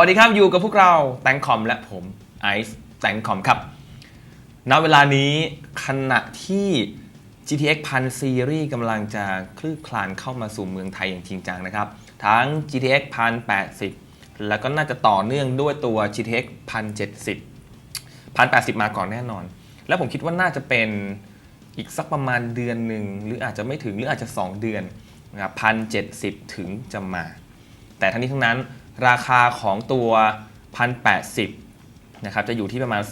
วัสดีครับ อยู่กับพวกเราแตงคอมและผมไอซ์แตงคอมครับ ณ เวลานี้ขณะที่ GTX 1000 Series กำลังจะคลืบคลานเข้ามาสู่เมืองไทยอย่างจริงจังนะครับ ทั้ง GTX 1080 แล้วก็น่าจะต่อเนื่องด้วยตัว GTX 1070 1080 มาก่อนแน่นอน แล้วผมคิดว่าน่าจะเป็นอีกสักประมาณเดือนหนึ่ง หรืออาจจะไม่ถึงหรืออาจจะ 2 เดือนนะครับพันเถึงจะมา แต่ทั้งนี้ทั้งนั้น ราคาของตัว 1080 นะครับ จะอยู่ที่ประมาณ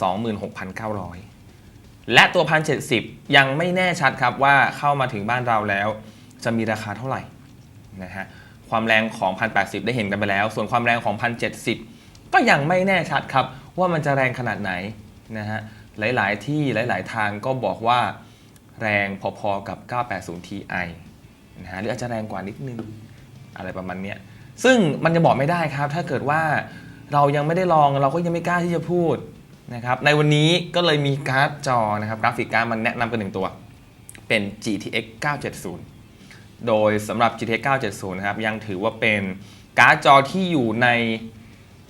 26,900 และตัว 1070 ยังไม่แน่ชัดครับว่าเข้ามาถึงบ้านเราแล้ว จะมีราคาเท่าไหร่นะฮะความแรงของ 1080 ได้เห็นกันไปแล้ว ส่วนความแรงของ 1070 ก็ยังไม่แน่ชัดครับ ว่ามันจะแรงขนาดไหนนะฮะหลาย ๆ ที่หลาย ๆ ทางก็บอกว่าแรงพอ ๆ กับ 980 Ti นะฮะหรืออาจจะแรงกว่านิดนึง อะไรประมาณเนี้ย ซึ่งมันจะบอกไม่ได้ครับ ถ้าเกิดว่าเรายังไม่ได้ลองเราก็ยังไม่กล้าที่จะพูดนะครับในวันนี้ก็เลยมีการ์ดจอนะครับกราฟิกการ์ดมันแนะนำกันหนึ่งตัว เป็น GTX 970 โดยสำหรับ GTX 970นะครับยังถือว่าเป็นการ์ดจอที่อยู่ใน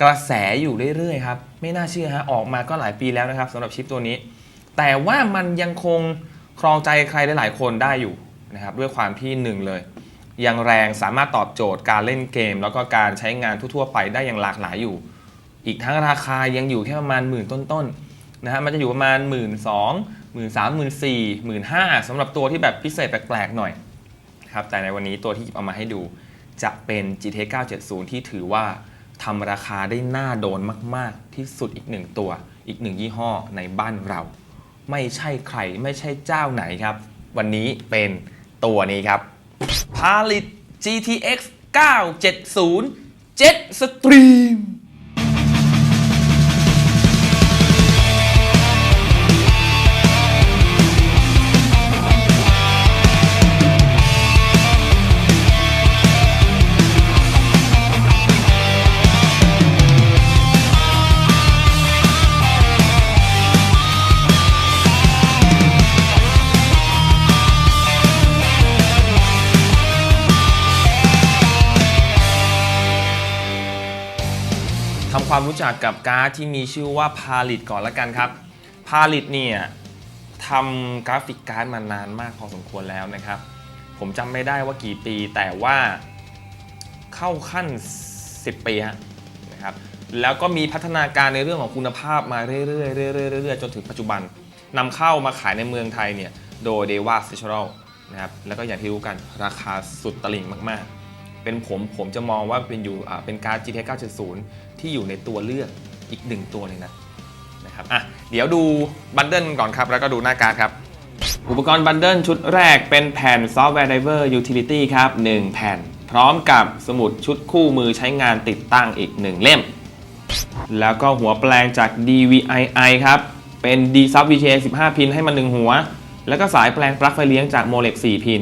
กระแสอยู่เรื่อยๆครับไม่น่าเชื่อฮะออกมาก็หลายปีแล้วนะครับสำหรับชิปตัวนี้ แต่ว่ามันยังคงครองใจใครหลายๆคนได้อยู่นะครับด้วยความที่หนึ่งเลย ยังแรงสามารถตอบโจทย์การเล่นเกม แล้วก็การใช้งานทั่วๆไปได้อย่างหลากหลายอยู่ อีกทั้งราคายังอยู่แค่ประมาณหมื่นต้นๆนะฮะมันจะอยู่ประมาณ 1 2 0 0 0 0 1 3 0 0 0 0 1 4 0 0 0 0สำหรับตัวที่แบบพิเศษแปลกๆหน่อยครับแต่ในวันนี้ตัวที่หยิบเอามาให้ดูจะเป็น GT 970 ที่ถือว่าทำราคาได้น่าโดนมาก ๆ ที่สุดอีกหนึ่งตัว อีกหนึ่งยี่ห้อในบ้านเรา ไม่ใช่ใครไม่ใช่เจ้าไหนครับ วันนี้เป็นตัวนี้ครับ ผลิต GTX 970 Jet Stream ความรู้จักกับการ์ดที่มีชื่อว่าพาลิตก่อนละกันครับ พาลิตเนี่ยทำกราฟิกการ์ดมานานมากพอสมควรแล้วนะครับ ผมจำไม่ได้ว่ากี่ปีแต่ว่าเข้าขั้น 10 ปีฮะนะครับแล้วก็มีพัฒนาการในเรื่องของคุณภาพมาเรื่อยๆเรื่อยๆเรื่อยๆจนถึงปัจจุบันนำเข้ามาขายในเมืองไทยเนี่ยโดย d e v a s t a t i o n a l นะครับแล้วก็อย่างที่รู้กันราคาสุดตลิ่งมากๆ เป็นผมผมจะมองว่าเป็นอยู่เป็นการ์ด GTX 970 ที่อยู่ในตัวเลือกอีกหนึ่งตัวเลยนะนะครับอะเดี๋ยวดูบันเดิลก่อนครับ แล้วก็ดูหน้าการ์ดครับ อุปกรณ์บันเดิลชุดแรกเป็นแผ่น Software Driver Utility ครับ 1 แผ่น พร้อมกับสมุดชุดคู่มือใช้งานติดตั้งอีก 1 เล่ม แล้วก็หัวแปลงจาก DVI-I ครับ เป็น D Sub VGA 15 พินให้มา1หัว แล้วก็สายแปลงปลั๊กไฟเลี้ยงจาก Molex 4พิน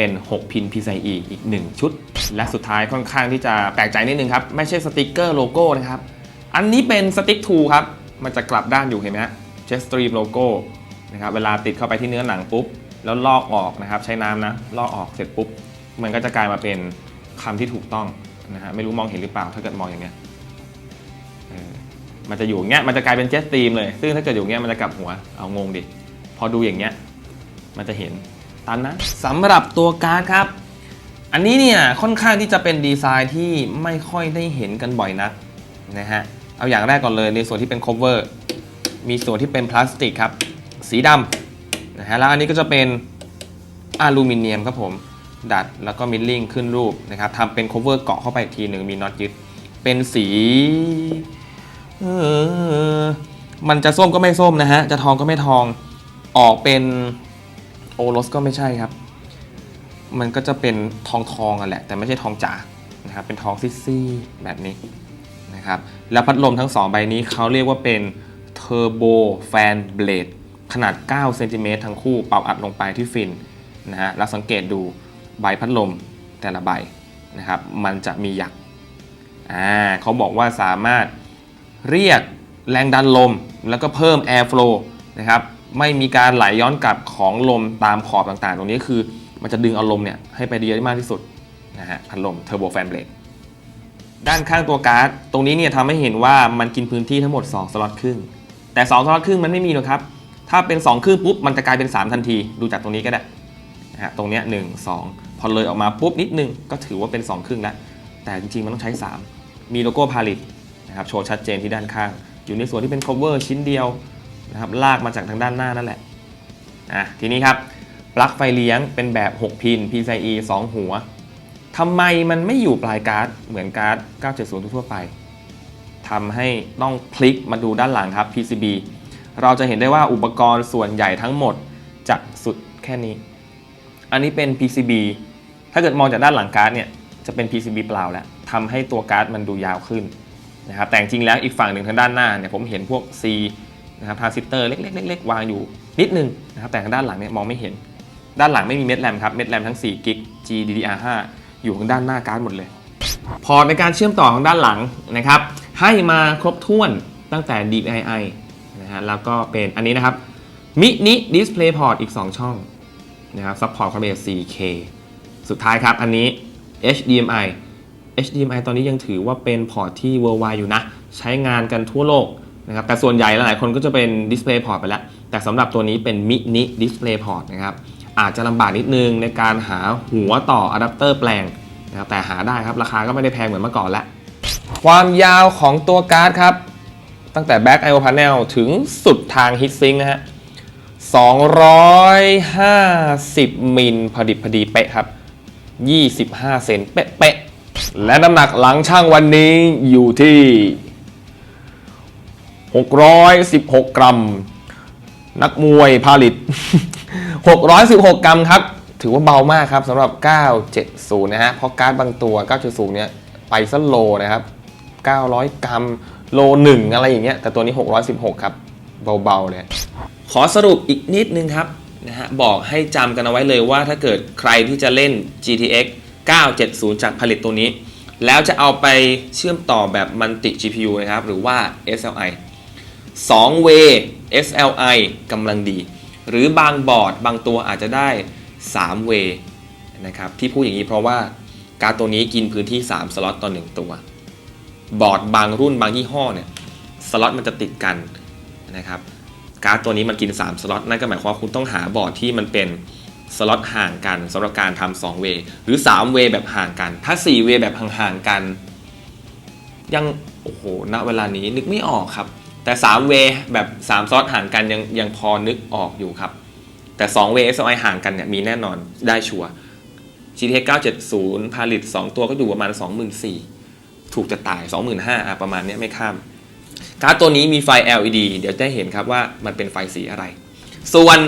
เป็น 6 พิน PCIe อีก 1 ชุด และสุดท้ายค่อนข้างที่จะแปลกใจนิดนึงครับ ไม่ใช่สติกเกอร์โลโก้นะครับ อันนี้เป็นสติ๊กทูครับ มันจะกลับด้านอยู่เห็นไหมฮะ Jet Stream โลโก้นะครับเวลาติดเข้าไปที่เนื้อหนังปุ๊บ แล้วลอกออกนะครับใช้น้ำนะลอกออกเสร็จปุ๊บ มันก็จะกลายมาเป็นคำที่ถูกต้องนะฮะไม่รู้มองเห็นหรือเปล่าถ้าเกิดมองอย่างเงี้ยมันจะอยู่อย่างเงี้ยมันจะกลายเป็นเจ็ตตีมเลย ซึ่งถ้าเกิดอยู่อย่างเงี้ยมันจะกลับหัวเอางงดิพอดูอย่างเงี้ยมันจะเห็น ตามนะสำหรับตัวการ์ดครับ อันนี้เนี่ยค่อนข้างที่จะเป็นดีไซน์ที่ไม่ค่อยได้เห็นกันบ่อยนักนะฮะเอาอย่างแรกก่อนเลยในส่วนที่เป็น cover มีส่วนที่เป็นพลาสติกครับ สีดำนะฮะแล้วอันนี้ก็จะเป็นอลูมิเนียมครับผมดัดแล้วก็มิลลิ่งขึ้นรูปนะครับทำเป็น cover เกาะเข้าไปอีกทีหนึ่งมีน็อตยึด เป็นสีเออมันจะส้มก็ไม่ส้มนะฮะ จะทองก็ไม่ทองออกเป็น โอรสก็ไม่ใช่ครับ มันก็จะเป็นทองทองอะแหละ แต่ไม่ใช่ทองจ๋านะครับเป็นทองซี่ๆแบบนี้นะครับแล้วพัดลมทั้ง 2 ใบนี้เขาเรียกว่าเป็น Turbo Fan Blade ขนาด9เซนติเมตรทั้งคู่เป่าอัดลงไปที่ฟินนะฮะแล้วสังเกตดูใบพัดลมแต่ละใบนะครับมันจะมีหยักอ่าเขาบอกว่าสามารถเรียกแรงดันลมแล้วก็เพิ่ม air flow นะครับ ไม่มีการไหลย้อนกลับของลมตามขอบต่างๆ ตรงนี้คือมันจะดึงเอาลมเนี่ยให้ไปดีได้มากที่สุดนะฮะพัดลม Turbo Fan Blade ด้านข้างตัวการ์ดตรงนี้เนี่ยทำให้เห็นว่ามันกินพื้นที่ทั้งหมด 2 สล็อตครึ่ง แต่ 2 สล็อตครึ่งมันไม่มีหรอกครับ ถ้าเป็น 2 ครึ่งปุ๊บมันจะกลายเป็น 3 ทันที ดูจากตรงนี้ก็ได้นะฮะตรงเนี้ยหนึ่งสองพอเลยออกมาปุ๊บนิดนึงก็ถือว่าเป็น 2 ครึ่งแล้ว แต่จริงๆมันต้องใช้ 3 มีโลโก้พาลิตนะครับโชว์ชัดเจนที่ด้านข้าง อยู่ในส่วนที่เป็น cover ชิ้นเดียว นะครับลากมาจากทางด้านหน้านั่นแหละอะทีนี้ครับปลั๊กไฟเลี้ยงเป็นแบบ 6 พิน PCIe 2 หัวทำไมมันไม่อยู่ปลายการ์ดเหมือนการ์ด 970 ทั่วไปทำให้ต้องพลิกมาดูด้านหลังครับ PCB เราจะเห็นได้ว่าอุปกรณ์ส่วนใหญ่ทั้งหมดจะสุดแค่นี้ อันนี้เป็น PCB ถ้าเกิดมองจากด้านหลังการ์ดเนี่ยจะเป็น PCB เปล่าแล้วทำให้ตัวการ์ดมันดูยาวขึ้นนะครับแต่จริงๆแล้วอีกฝั่งหนึ่งทางด้านหน้าเนี่ยผมเห็นพวก C นะครับทรานซิสเตอร์เล็กๆๆๆ วางอยู่นิดนึงนะครับแต่ทางด้านหลังเนี่ยมองไม่เห็น ด้านหลังไม่มีเม็ดแรมครับเม็ดแรมทั้ง4กิก GDDR5 อยู่ข้างด้านหน้าการ์ดหมดเลย พอร์ตในการเชื่อมต่อของด้านหลังนะครับให้มาครบถ้วนตั้งแต่ DPI นะฮะแล้วก็เป็นอันนี้นะครับมินิ Display Port อีก 2 ช่องนะครับซัพพอร์ตความละเอียด 4K สุดท้ายครับอันนี้ HDMI HDMI ตอนนี้ยังถือว่าเป็นพอร์ตที่ worldwide อยู่นะ ใช้งานกันทั่วโลก นะครับแต่ส่วนใหญ่หลายๆคนก็จะเป็น Display Port ไปแล้ว แต่สำหรับตัวนี้เป็นมินิ Display Port นะครับอาจจะลำบากนิดนึงในการหาหัวต่ออะแดปเตอร์แปลงนะครับแต่หาได้ครับ ราคาก็ไม่ได้แพงเหมือนเมื่อก่อนแล้ว ความยาวของตัวการ์ดครับ ตั้งแต่ Back I/O Panel ถึงสุดทาง Heatsink นะฮะ 250 มิลพอดิบพอดีเป๊ะครับ 25 เซนเป๊ะๆและน้ำหนักหลังช่างวันนี้อยู่ที่ 616 กรัม นักมวยผลิต 616 กรัมครับ ถือว่าเบามากครับสำหรับ 970 นะฮะ เพราะการ์ดบางตัว 970 เนี่ย ไปซะโลนะครับ 900 กรัม โลหนึ่งอะไรอย่างเงี้ย แต่ตัวนี้ 616 ครับ เบาๆเลย ขอสรุปอีกนิดนึงครับนะฮะ บอกให้จำกันเอาไว้เลยว่าถ้าเกิดใครที่จะเล่น GTX 970 จากผลิตตัวนี้ แล้วจะเอาไปเชื่อมต่อแบบมันติ GPU นะครับ หรือว่า SLI 2 way SLI กำลังดี หรือบางบอร์ดบางตัวอาจจะได้ 3 way นะครับที่พูดอย่างนี้เพราะว่าการดตัวนี้กินพื้นที่ 3 สล็อตต่อ 1 ตัว บอร์ดบางรุ่นบางยี่ห้อเนี่ยสล็อตมันจะติดกันนะครับการ์ดตัวนี้มันกิน 3 สล็อตนั่นก็หมายความว่าคุณต้องหาบอร์ดที่มันเป็นสล็อตห่างกันสำหรับการทำ2เวหรือ3เวแบบห่างกัน ถ้า4เวแบบห่างๆกัน ยัง โอ้โหณเวลานี้นึกไม่ออกครับ แต่3เวแบบ3สล็อตห่างกันยังยังพอนึกออกอยู่ครับ แต่2เวย์ SLI ห่างกันเนี่ยมีแน่นอนได้ชัวร์ GTX 970 ผลิต 2 ตัวก็อยู่ประมาณ 24,000ถูกจะตาย 25,000อะประมาณเนี้ยไม่ข้ามการ์ดตัวนี้มีไฟ LED เดี๋ยวจะเห็นครับว่ามันเป็นไฟสีอะไร ส่วน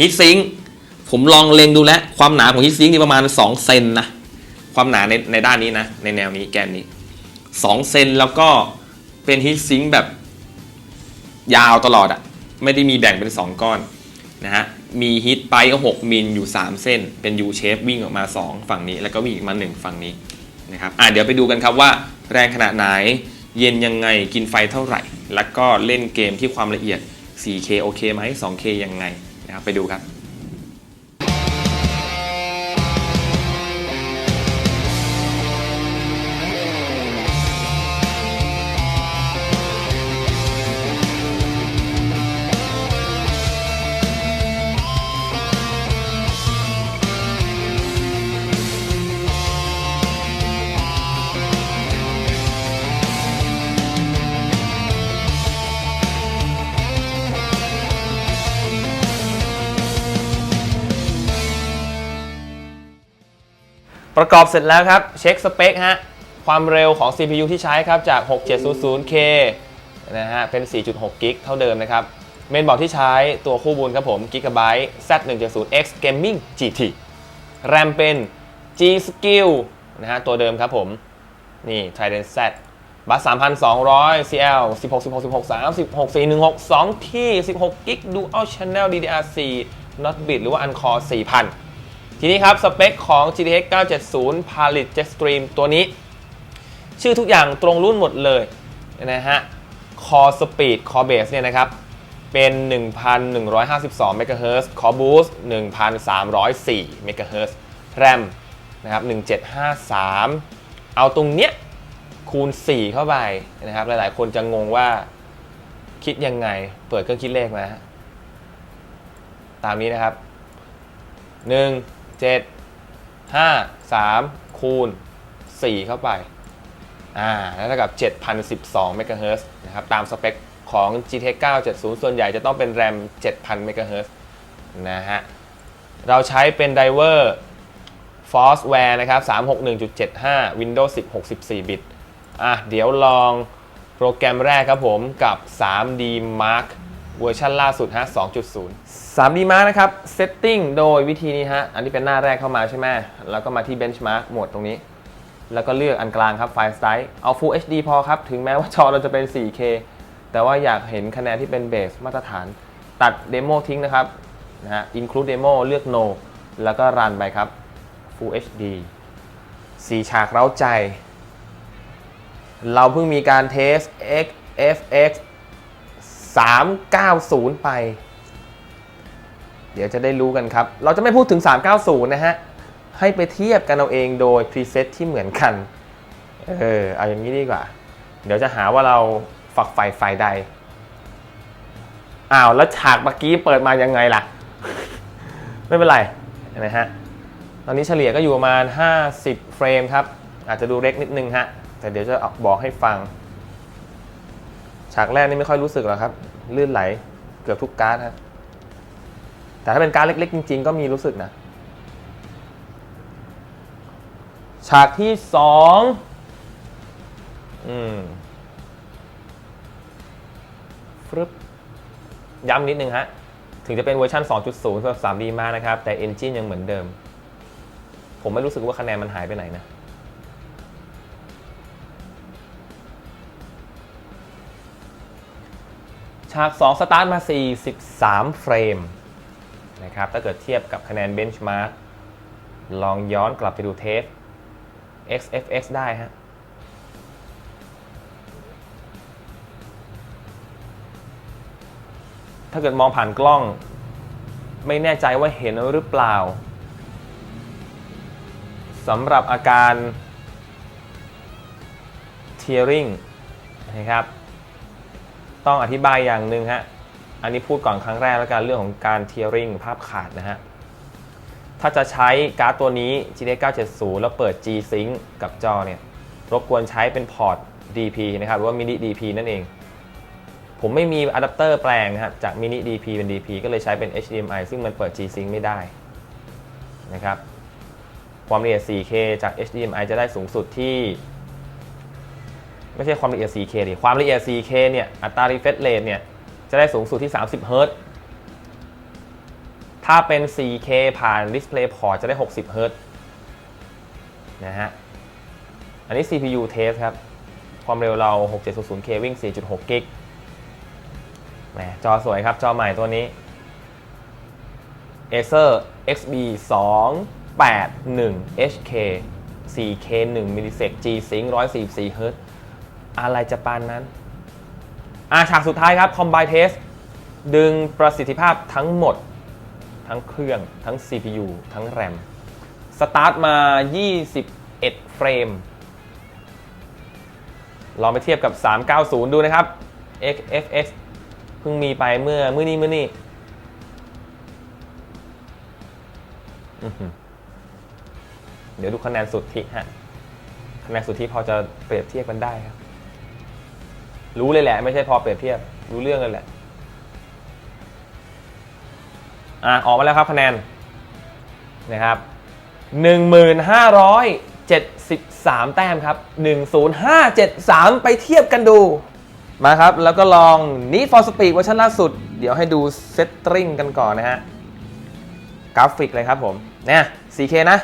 Heatsink ผมลองเล็งดูแล้ว ความหนาของ Heatsink นี่ประมาณ 2 เซนนะ ความหนาในในด้านนี้นะ ในแนวนี้แกนนี้ 2 เซนแล้วก็เป็น Heatsink แบบ ยาวตลอดอะไม่ได้มีแบ่งเป็น 2 ก้อนนะฮะมีฮิตไปก็6มิลอยู่ 3 เส้น เป็น U shape วิ่งออกมา 2 ฝั่งนี้ แล้วก็วิ่งอีกมา 1 ฝั่งนี้นะครับอะเดี๋ยวไปดูกันครับว่าแรงขนาดไหนเย็นยังไงกินไฟเท่าไหร่ แล้วก็เล่นเกมที่ความละเอียด 4K โอเคไหม 2K ยังไงนะครับไปดูครับ ประกอบเสร็จแล้วครับ เช็คสเปคฮะ ความเร็วของ CPU ที่ใช้ครับ จาก 6700K นะฮะ เป็น 4.6 กิกเท่าเดิมนะครับ เมนบอร์ดที่ใช้ตัวคู่บุญครับผม Gigabyte Z170X Gaming GT แรมเป็น G Skill นะฮะ ตัวเดิมครับผม นี่ Trident Z บัส3,200 CL 16 16 16 36 416 2 ที่ 16 กิก Dual Channel DDR4 Not Bit หรือว่า Uncore 4,000 ทีนี้ครับ สเปคของ GTX 970 Palit Jetstream ตัวนี้ ชื่อทุกอย่างตรงรุ่นหมดเลยนะฮะ Core Speed Core Base เนี่ยนะครับ เป็น 1,152 MHz Core Boost 1,304 MHz RAM นะครับ 1753 เอาตรงเนี้ยคูณ 4 เข้าไปนะครับ หลายๆ คนจะงงว่าคิดยังไง เปิดเครื่องคิดเลขมา ตามนี้นะครับ 1 7 5 3 คูณ 4 เข้าไป อ่าแล้วเท่ากับ 7,012 เมกะเฮิรตซ์นะครับ ตามสเปคของ GTX 970 ส่วนใหญ่จะต้องเป็นแรม 7,000 เมกะเฮิรตซ์นะฮะ เราใช้เป็นไดเวอร์ Forceware นะครับ 361.75 Windows 10 64 บิต อะ เดี๋ยวลองโปรแกรมแรกครับผมกับ 3D Mark เวอร์ชันล่าสุดฮะ 2.0 3D Mark นะครับ Setting โดยวิธีนี้ฮะ อันนี้เป็นหน้าแรกเข้ามาใช่ไหม แล้วก็มาที่ Benchmark โหมดตรงนี้ แล้วก็เลือกอันกลางครับ File Size เอา Full HD พอครับ ถึงแม้ว่าจอเราจะเป็น 4K แต่ว่าอยากเห็นคะแนนที่เป็นเบสมาตรฐาน ตัดเดโมทิ้งนะครับ นะฮะ include demo เลือก no แล้วก็รันไปครับ Full HD สีฉากเร้าใจ เราเพิ่งมีการเทส XFX 390 ไป เดี๋ยวจะได้รู้กันครับ เราจะไม่พูดถึง 390 นะฮะ ให้ไปเทียบกันเอาเองโดยพรีเซตที่เหมือนกัน เออ เอาอย่างนี้ดีกว่า เดี๋ยวจะหาว่าเราฝักใฝ่ฝ่ายใด อ้าว แล้วฉากเมื่อกี้เปิดมายังไงล่ะ ไม่เป็นไรนะฮะ ตอนนี้เฉลี่ยก็อยู่ประมาณ 50 เฟรมครับ อาจจะดูเล็กนิดนึงฮะ แต่เดี๋ยวจะบอกให้ฟัง ฉากแรกนี่ไม่ค่อยรู้สึกหรอกครับ ลื่นไหลเกือบทุกการ์ดครับแต่ถ้าเป็นการ์ดเล็กๆ จริง ๆ ก็มีรู้สึกนะ ฉากที่สองอืมฟรึบย้ำนิดนึงฮะ ถึงจะเป็นเวอร์ชัน2.0สำหรับ 3D มากนะครับ แต่ Engine ยังเหมือนเดิม ผมไม่รู้สึกว่าคะแนนมันหายไปไหนนะ ฉาก 2 สตาร์ทมา 43 เฟรมนะครับถ้าเกิดเทียบกับคะแนนเบนช์มาร์กลองย้อนกลับไปดูเทป XFX ได้ฮะถ้าเกิดมองผ่านกล้อง ไม่แน่ใจว่าเห็นหรือเปล่าสำหรับอาการ tearing นะครับ ต้องอธิบายอย่างหนึ่งฮะ อันนี้พูดก่อนครั้งแรกแล้วกันเรื่องของการ tearing ภาพขาดนะฮะ ถ้าจะใช้การ์ดตัวนี้ GTX 970 แล้วเปิด G-Sync กับจอเนี่ย รบกวนใช้เป็นพอร์ต DP นะครับ หรือว่า mini DP นั่นเอง ผมไม่มีอะแดปเตอร์แปลงนะครับจาก mini DP เป็น DP ก็เลยใช้เป็น HDMI ซึ่งมันเปิด G-Sync ไม่ได้นะครับ ความละเอียด 4K จาก HDMI จะได้สูงสุดที่ ไม่ใช่ความละเอียด 4K ดิความละเอียด 4K เนี่ย อัตรา refresh rate เนี่ย จะได้สูงสุดที่ 30เฮิรตซ์ถ้าเป็น 4K ผ่าน Display Port จะได้ 60เฮิรตซ์นะฮะ อันนี้ CPU test ครับ ความเร็วเรา 6700K วิ่ง 4.6 กิกแหมจอสวยครับ จอใหม่ตัวนี้ Acer XB 281 HK 4K 1มิลลิเซก G-Sync 144เฮิรตซ์ อะไรจะปานนั้นอาฉากสุดท้ายครับ Combine Test ดึงประสิทธิภาพทั้งหมด ทั้งเครื่อง ทั้ง CPU ทั้ง RAM สตาร์ทมา 21 เฟรม ลองไปเทียบกับ 390 ดูนะครับ XFX เพิ่งมีไปเมื่อมื่อนี้มื่อนี้เดี๋ยวดูคะแนนสุดทิฮะ คะแนนสุดที่พอจะเปรียบเทียบกันได้ครับ รู้เลยแหละ ไม่ใช่พอเปรียบเทียบ รู้เรื่องเลยแหละ อะออกมาแล้วครับคะแนนนะครับ1,573 แต้มครับ 10573 ไปเทียบกันดู มาครับ แล้วก็ลอง Need for Speed เวอร์ชันล่าสุด เดี๋ยวให้ดูเซตติ้งกันก่อนนะฮะ กราฟิกเลยครับผมเนี่ย 4K นะ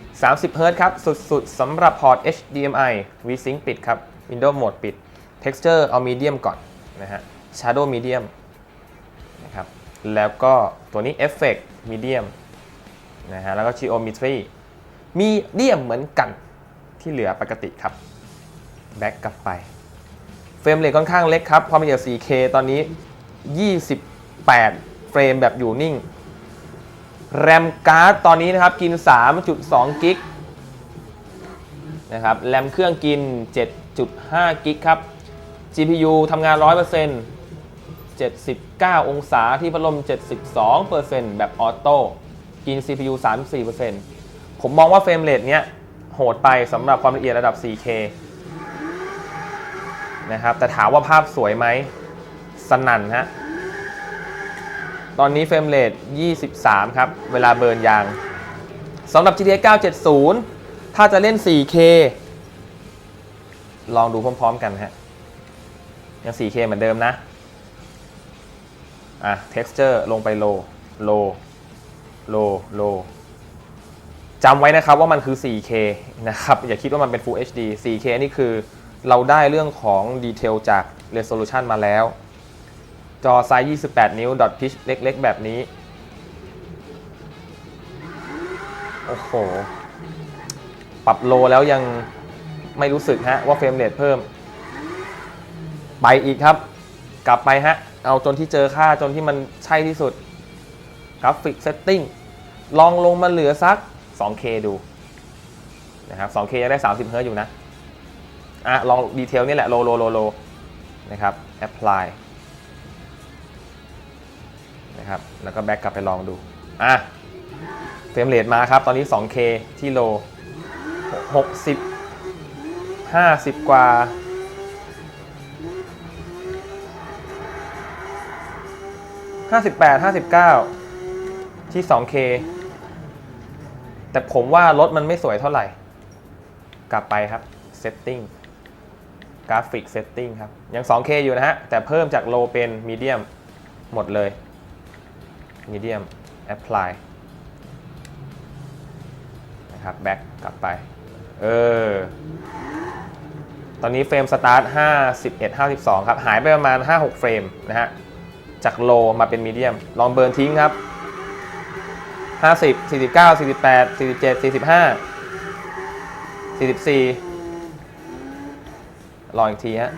30 Hz ครับ สุดๆสำหรับพอร์ต HDMI VSync ปิดครับ Windows Mode ปิด Texture เอา Medium ก่อนนะฮะ Shadow Medium นะครับ แล้วก็ตัวนี้ Effect Medium นะฮะ แล้วก็ Geometry Medium เหมือนกันที่เหลือปกติครับ Back กลับไป เฟรมเรทค่อนข้างเล็กครับ ความละเอียด 4K ตอนนี้ 28 เฟรมแบบอยู่นิ่ง แรมการ์ดตอนนี้นะครับกิน 3.2 กิกนะครับ แรมเครื่องกิน7 7.5กิกครับ GPU ทำงาน 100% 79 องศาที่พัดลม 72%แบบออโต้กิน CPU 34%ผมมองว่าเฟรมเรทเนี้ยโหดไปสำหรับความละเอียดระดับ 4K นะครับแต่ถามว่าภาพสวยไหมสนั่นฮะตอนนี้เฟรมเรท23 ครับ เวลาเบิร์นยางสำหรับ GTA 970 ถ้าจะเล่น 4K ลองดูพร้อมๆกันฮะ ยัง 4K เหมือนเดิมนะ อะ texture ลงไป low low low low จำไว้นะครับว่ามันคือ 4K นะครับ อย่าคิดว่ามันเป็น Full HD 4K นี่คือเราได้เรื่องของดีเทลจาก resolution มาแล้ว จอไซส์ 28 นิ้วดอทพิชเล็ก ๆ แบบนี้ โอ้โห ปรับโลแล้วยังไม่รู้สึกฮะว่าเฟรมเรทเพิ่ม ไปอีกครับ กลับไปฮะ เอาจนที่เจอค่าจนที่มันใช่ที่สุด กราฟิกเซตติ้ง ลองลงมาเหลือสัก 2K ดูนะครับ 2K ยังได้ 30เฮิร์ตอยู่นะ อะ ลองดีเทลนี่แหละ โลโลโลโลนะครับ apply นะครับ แล้วก็แบ็กกลับไปลองดู อะ เฟรมเรทมาครับ ตอนนี้ 2K ที่โล 60 50 กว่า 58 59 ที่ 2K แต่ผมว่ารถมันไม่สวยเท่าไหร่ กลับไปครับ Setting กราฟิก Setting ครับ ยัง 2K อยู่นะฮะ แต่เพิ่มจาก Low เป็น Medium หมดเลย Medium Apply นะครับ Back กลับไป เออ ตอนนี้เฟรมสตาร์ท51 52 ครับ หายไปประมาณ 5-6 เฟรมนะฮะ จากโลมาเป็นมีเดียม ลองเบิร์นทิ้งครับ 50 49 48 47 45 44 ลองอีกทีฮะ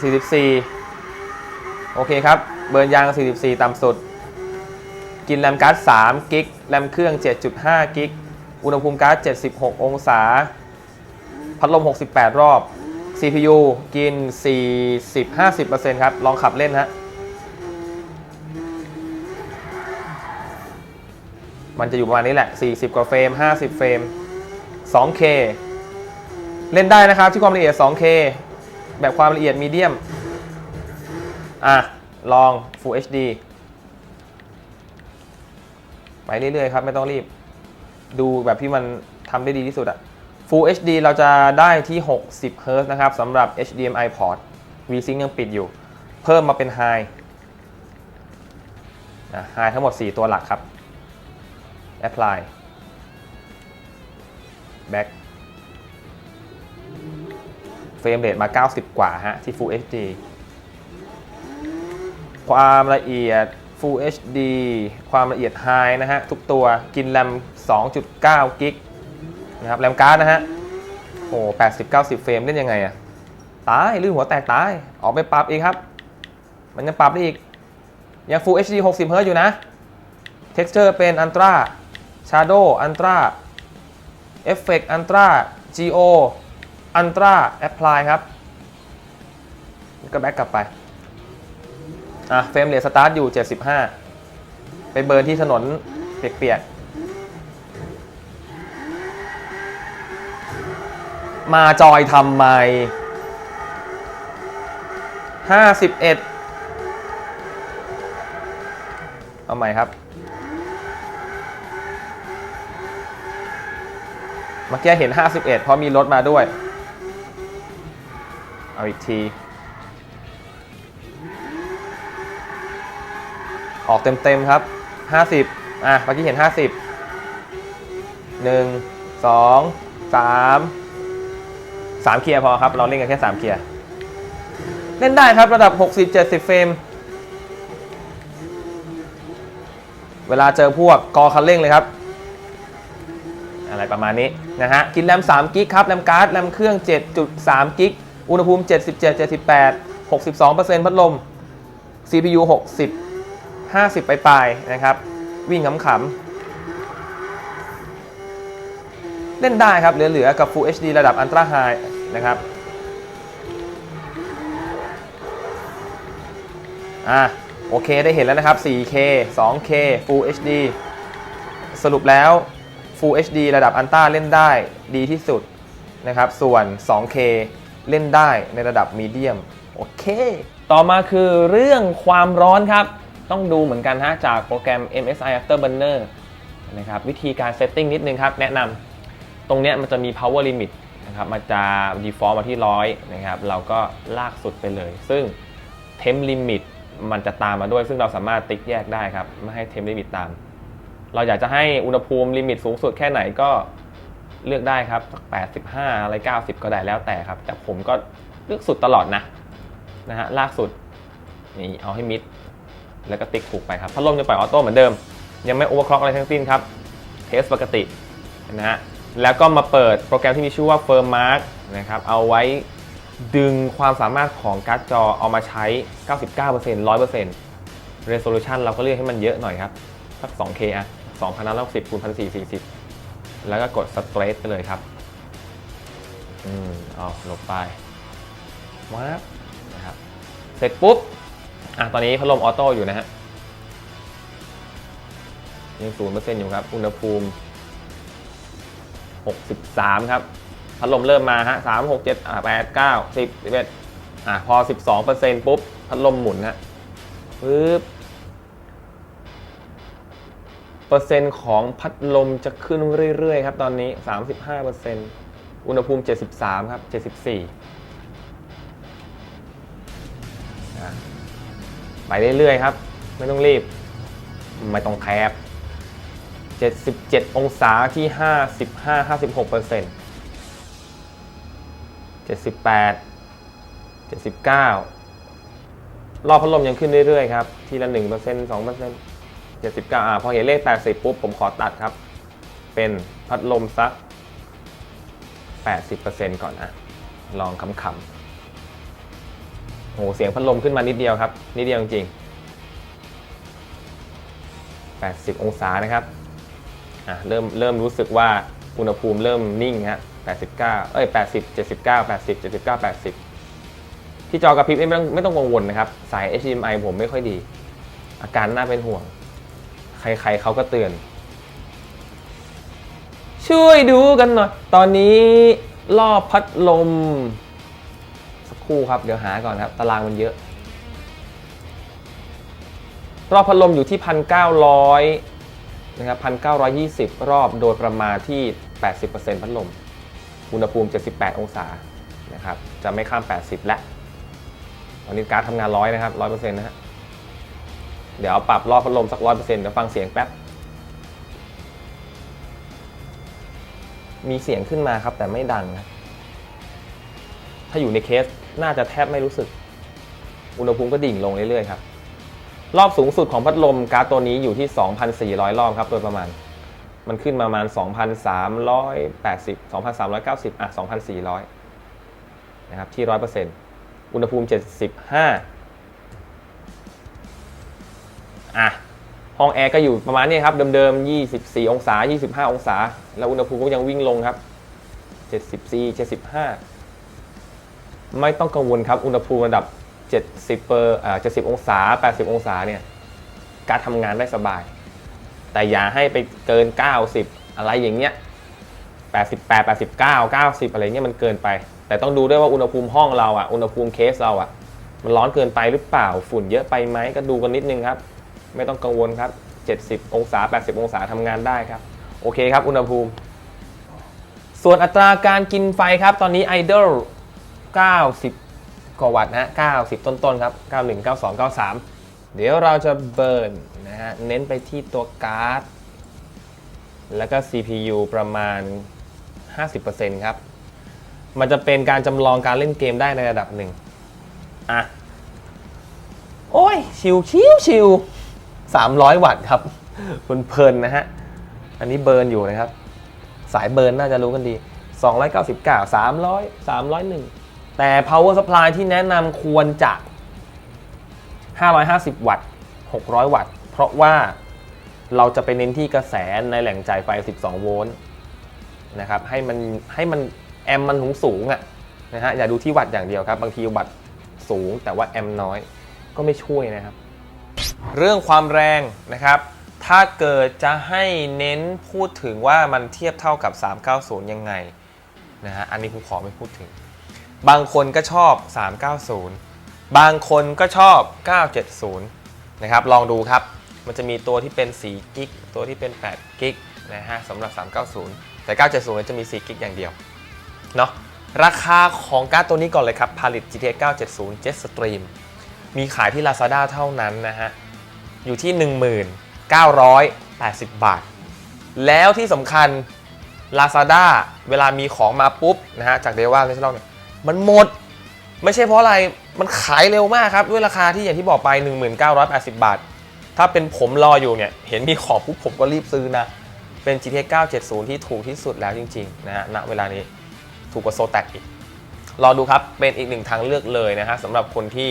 44 โอเคครับ เบิร์นยาง 44 ต่ำสุด กินแรมการ์ด3กิก แรมเครื่อง 7.5 กิก อุณหภูมิการ์ด 76 องศา พัดลม 68 รอบ CPU กิน 40-50%ครับ ลองขับเล่นฮะ มันจะอยู่ประมาณนี้แหละ 40 กว่าเฟรม 50 เฟรม 2K เล่นได้นะครับ ที่ความละเอียด 2K แบบความละเอียดมีเดียม อะ ลอง Full HD ไปเรื่อยๆครับ ไม่ต้องรีบ ดูแบบที่มันทำได้ดีที่สุดอะ Full HD เราจะได้ที่ 60 Hz นะครับสำหรับ HDMI port VSync ยังปิดอยู่ เพิ่มมาเป็น High นะ High ทั้งหมด 4 ตัวหลักครับ Apply Back เฟรมเรทมา 90 กว่าฮะ ที่ Full HD ความละเอียด Full HD ความละเอียด High นะฮะ ทุกตัวกินแรม 2.9 กิก นะครับแรมการ์ดนะฮะโอ้แปดสิบเก้าสิบเฟรมเล่นยังไงอะตายลื่นหัวแตกตาย ออกไปปรับอีกครับ มันยังปรับได้อีก ยัง Full HD 60 Hz อยู่นะ Texture เป็น Ultra Shadow Ultra Effect Ultra Geo Ultra Apply ครับก็แบ็กกลับไป อะเฟรมเรทสตาร์ทอยู่ 75 ไปเบิร์นที่ถนนเปียกๆ มาจอยทำไม51เอาใหม่ครับ เมื่อกี้เห็น 51 เพราะมีรถมาด้วย เอาอีกที ออกเต็มๆครับ 50 อะ เมื่อกี้เห็น 50 1 2 3 3เกียร์พอครับเราเล่นกันแค่3เกียร์เล่นได้ครับระดับ 60-70 เฟรม เวลาเจอพวกกอคันเร่งเลยครับ อะไรประมาณนี้นะฮะ กินแรม3กิกครับแรมการ์ดแรมเครื่อง 7.3 กิก อุณหภูมิ 77 78 62%พัดลม CPU 60 50 ไปปลายๆนะครับ วิ่งขำๆ เล่นได้ครับเหลือๆ กับ Full HD ระดับ Ultra High นะครับอะโอเคได้เห็นแล้วนะครับ 4K 2K Full HD สรุปแล้ว Full HD ระดับอันต้าเล่นได้ดีที่สุดนะครับ ส่วน 2K เล่นได้ในระดับมีเดียมโอเค ต่อมาคือเรื่องความร้อนครับ ต้องดูเหมือนกันฮะจากโปรแกรม MSI Afterburner นะครับวิธีการเซตติ้งนิดนึงครับ แนะนำตรงเนี้ยมันจะมี power limit นะครับมันจะ default มาที่100นะครับเราก็ลากสุดไปเลย ซึ่ง temp limit มันจะตามมาด้วย ซึ่งเราสามารถติ๊กแยกได้ครับไม่ให้ temp limit ตาม เราอยากจะให้อุณหภูมิลิมิตสูงสุดแค่ไหนก็เลือกได้ครับสัก85 อะไร 90 ก็ได้แล้วแต่ครับ แต่ผมก็เลือกสุดตลอดนะนะฮะลากสุดนี่เอาให้มิด แล้วก็ติ๊กถูกไปครับพัดลมจะปล่อยออโต้เหมือนเดิม ยังไม่โอเวอร์คล็อกอะไรทั้งสิ้นครับ เทสปกตินะฮะ แล้วก็มาเปิดโปรแกรมที่มีชื่อว่า Firmark นะครับเอาไว้ดึงความสามารถของการ์ดจอเอามาใช้ 99% 100% resolution เราก็เลือกให้มันเยอะหน่อยครับ สัก 2K อะ2,060คูณ1,440 แล้วก็กด straight ไปเลยครับอืมเอาลบไปว้าบนะครับ เสร็จปุ๊บ อะ ตอนนี้พัดลมออโต้อยู่นะฮะยังศูนย์เปอร์เซ็นต์อยู่ครับ อุณหภูมิ 63 ครับพัดลมเริ่มมาฮะ3 6 7อะ8 9 10 11อะพอ12เปอร์เซ็นต์ปุ๊บ พัดลมหมุนฮะปึ๊บ เปอร์เซ็นต์ของพัดลมจะขึ้นเรื่อย ๆ ครับ ตอนนี้35เปอร์เซ็นต์อุณหภูมิ73ครับ74อะไปเรื่อย ๆ ครับ ไม่ต้องรีบ ไม่ต้องแคบ 77 องศาที่ 55-56เปอร์เซ็นต์78 79 รอบพัดลมยังขึ้นเรื่อยๆครับ ทีละ1% 2% 79อ่าพอเห็นเลข 80 ปุ๊บ ผมขอตัดครับ เป็นพัดลมสัก 80%ก่อนอะลองคำๆโหเสียงพัดลมขึ้นมานิดเดียวครับ นิดเดียวจริง80 องศานะครับ อะเริ่มเริ่มรู้สึกว่าอุณหภูมิเริ่มนิ่งฮะ89 เอ้ย 80 79 80 79 80 ที่จอกระพริบไม่ต้องไม่ต้องกังวลนะครับ สาย HDMI ผมไม่ค่อยดี อาการน่าเป็นห่วง ใครๆเขาก็เตือนช่วยดูกันหน่อย ตอนนี้รอบพัดลม สักครู่ครับ เดี๋ยวหาก่อนครับ ตารางมันเยอะ รอบพัดลมอยู่ที่1,900น นะครับ1,920 รอบโดยประมาณที่ 80%พัดลม อุณหภูมิ 78 องศานะครับ จะไม่ข้าม 80 และ ตอนนี้การ์ดทำงานร้อยนะครับ 100%นะฮะ เดี๋ยวเอาปรับรอบพัดลมสักร้อยเปอร์เซ็นต์เดี๋ยวฟังเสียงแป๊บ มีเสียงขึ้นมาครับแต่ไม่ดังนะ ถ้าอยู่ในเคสน่าจะแทบไม่รู้สึก อุณหภูมิก็ดิ่งลงเรื่อยๆครับ รอบสูงสุดของพัดลมการ์ดตัวนี้อยู่ที่ 2,400 รอบครับโดยประมาณ มันขึ้นมาประมาณ 2,380 2,390 อะ 2,400 นะครับ ที่ 100%อุณหภูมิ 75 อะ ห้องแอร์ก็อยู่ประมาณนี้ครับ เดิมๆ 24 องศา 25 องศา แล้วอุณหภูมิก็ยังวิ่งลงครับ 74 75 ไม่ต้องกังวลครับ อุณหภูมิระดับ 70เปอร์อ่า70 องศา 80 องศาเนี่ยการทำงานได้สบาย แต่อย่าให้ไปเกิน 90 อะไรอย่างเงี้ย88 89 90 อะไรเงี้ยมันเกินไป แต่ต้องดูด้วยว่าอุณหภูมิห้องเราอะอุณหภูมิเคสเราอะมันร้อนเกินไปหรือเปล่าฝุ่นเยอะไปไหมก็ดูกันนิดนึงครับ ไม่ต้องกังวลครับ 70 องศา 80 องศาทำงานได้ครับ โอเคครับ อุณหภูมิ ส่วนอัตราการกินไฟครับ ตอนนี้ Idol 90 กว่าวัตต์นะ90 ต้นๆครับ 91 92 93 เดี๋ยวเราจะเบิร์นนะฮะ เน้นไปที่ตัวการ์ด แล้วก็ CPU ประมาณ 50%ครับ มันจะเป็นการจำลองการเล่นเกมได้ในระดับหนึ่ง อะ โอ้ย ชิวชิวชิว300 วัตต์ครับคุณเพลินนะฮะ อันนี้เบิร์นอยู่นะครับ สายเบิร์นน่าจะรู้กันดี 299 300 301 แต่ power supply ที่แนะนำควรจะ 550 วัตต์ 600 วัตต์ เพราะว่าเราจะไปเน้นที่กระแสในแหล่งจ่ายไฟ 12 โวลต์นะครับให้มันให้มันแอมมันสูงสูงๆอะนะฮะอย่าดูที่วัตต์อย่างเดียวครับ บางทีวัตต์สูงแต่ว่าแอมน้อยก็ไม่ช่วยนะครับ เรื่องความแรงนะครับ ถ้าเกิดจะให้เน้นพูดถึงว่ามันเทียบเท่ากับ 390 ยังไงนะฮะอันนี้ผมขอไม่พูดถึง บางคนก็ชอบ 390 บางคนก็ชอบ 970 นะครับ ลองดูครับ มันจะมีตัวที่เป็น4กิก ตัวที่เป็น8กิกนะฮะสำหรับ 390 แต่ 970เนี่ยจะมี4กิกอย่างเดียว เนาะ ราคาของการ์ดตัวนี้ก่อนเลยครับ Palit GTX 970 Jetstream มีขายที่ Lazada เท่านั้นนะฮะ อยู่ที่ 1980 บาท แล้วที่สำคัญ Lazada เวลามีของมาปุ๊บนะฮะจากเดว่าเลนส์เนี่ย มันหมด ไม่ใช่เพราะอะไรมันขายเร็วมากครับ ด้วยราคาที่อย่างที่บอกไป 1980 บาท ถ้าเป็นผมรออยู่เนี่ย เห็นมีของปุ๊บผมก็รีบซื้อนะ เป็น GTX 970 ที่ถูกที่สุดแล้วจริงๆนะฮะณเวลานี้ถูกกว่าโซแตกอีก รอดูครับเป็นอีกหนึ่งทางเลือกเลยนะฮะสำหรับคนที่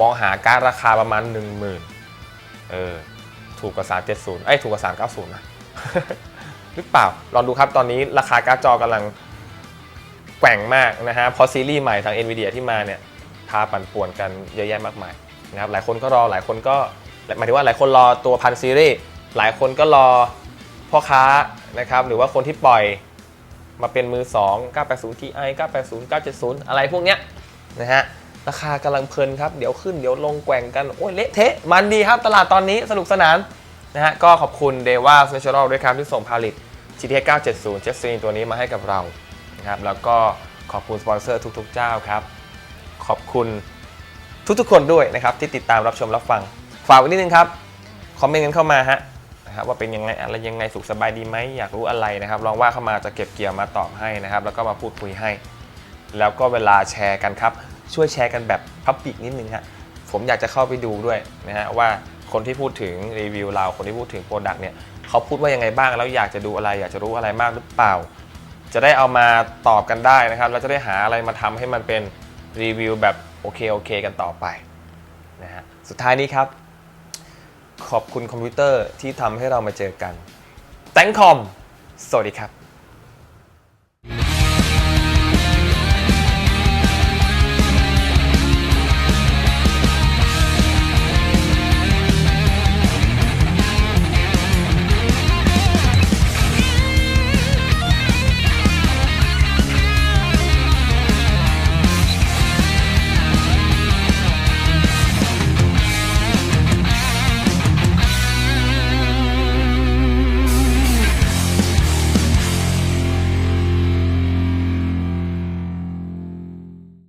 มองหาการราคาประมาณ 10,000เออถูกกว่า 370เอ้ยถูกกว่า 390 นะหรือเปล่าลองดูครับตอนนี้ราคาการ์ดจอกำลัง แกว่งมากนะฮะเพราะซีรีส์ใหม่ทาง NVIDIA ที่มาเนี่ยพาปั่นป่วนกันเยอะแยะมากมายนะครับหลายคนก็รอหลายคนก็หมายถึงว่าหลายคนรอตัวพันซีรีส์หลายคนก็รอพ่อค้านะครับหรือว่าคนที่ปล่อยมาเป็นมือ 2 980 Ti 980 970 อะไรพวกเนี้ยนะฮะราคากำลังเพลินครับ เดี๋ยวขึ้นเดี๋ยวลงแกว่งกัน โอ้ยเละเทะ มันดีครับ ตลาดตอนนี้สนุกสนานนะฮะก็ขอบคุณ d e v a Natural ด้วยครับที่ส่งผลิต GTX 970 Jet Stream ตัวนี้มาให้กับเรา นะครับแล้วก็ขอบคุณสปอนเซอร์ทุกๆเจ้าครับ ขอบคุณทุกๆคนด้วยนะครับที่ติดตามรับชมรับฟัง ฝากไว้นิดนึงครับ คอมเมนต์กันเข้ามาฮะนะครับว่าเป็นยังไงอะไรยังไงสุขสบายดีไหมอยากรู้อะไรนะครับลองว่าเข้ามาจะเก็บเกี่ยวมาตอบให้นะครับ แล้วก็มาพูดคุยให้ แล้วก็เวลาแชร์กันครับ ช่วยแชร์กันแบบพับปิกนิดนึงฮะผมอยากจะเข้าไปดูด้วยนะฮะว่าคนที่พูดถึงรีวิวเราคนที่พูดถึงโปรดักต์เนี่ยเขาพูดว่ายังไงบ้างแล้วอยากจะดูอะไร อยากจะรู้อะไรมากหรือเปล่า จะได้เอามาตอบกันได้นะครับ เราจะได้หาอะไรมาทำให้มันเป็นรีวิวแบบโอเคโอเคกันต่อไปนะฮะสุดท้ายนี้ครับ ขอบคุณคอมพิวเตอร์ที่ทำให้เรามาเจอกันแตงคอมสวัสดีครับ